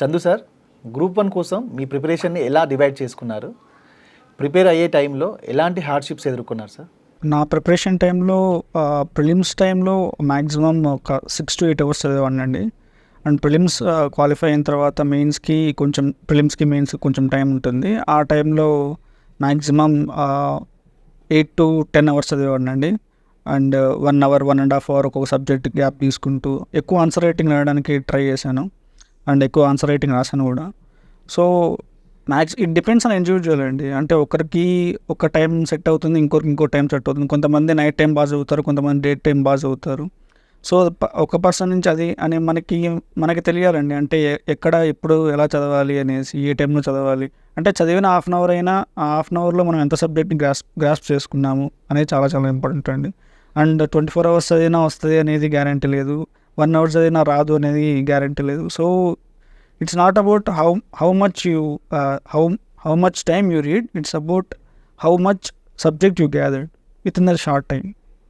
Chandu sir group one కోసం మీ ప్రిపరేషన్ని ఎలా divide చేసుకున్నారు? ప్రిపేర్ అయ్యే టైంలో ఎలాంటి హార్డ్షిప్స్ ఎదుర్కొన్నారు సార్? నా ప్రిపరేషన్ టైంలో ప్రిలిమ్స్ టైంలో మ్యాక్సిమం ఒక సిక్స్ టు ఎయిట్ అవర్స్ చదివానండి. అండ్ ప్రిలిమ్స్ క్వాలిఫై అయిన తర్వాత మెయిన్స్కి కొంచెం ప్రిలిమ్స్కి మెయిన్స్కి కొంచెం టైం ఉంటుంది. ఆ టైంలో maximum eight to ten hours చదివానండి. And one hour one and half hour ఒక్కొక్క సబ్జెక్ట్ గ్యాప్ తీసుకుంటూ ఎక్కువ ఆన్సర్ రైటింగ్ రాయడానికి ట్రై చేశాను. అండ్ ఎక్కువ ఆన్సర్ రైటింగ్ రాశాను కూడా. So max it depends on individual అండి. అంటే ఒకరికి ఒక టైం సెట్ అవుతుంది ఇంకొకరికి ఇంకో టైం సెట్ అవుతుంది. కొంతమంది నైట్ టైం బాగా చదువుతారు కొంతమంది డే టైం బాగా చదువుతారు. సో ఒక పర్సన్ నుంచి అది అని మనకి మనకి తెలియాలండి. అంటే ఎక్కడ ఎప్పుడు ఎలా చదవాలి అనేసి ఏ టైంలో చదవాలి. అంటే చదివిన హాఫ్ అన్ అవర్ అయినా ఆ హాఫ్ అన్ అవర్లో మనం ఎంత సబ్జెక్ట్ని గ్రాస్ గ్రాస్ప్ చేసుకున్నాము అనేది చాలా చాలా ఇంపార్టెంట్ అండి. అండ్ ట్వంటీ ఫోర్ అవర్స్ చదివినా వస్తుంది అనేది గ్యారంటీ లేదు. వన్ అవర్ చదివినా రాదు అనేది గ్యారంటీ లేదు. So it's not about how how much you how how much time you read it's about how much subject you gathered with in the short time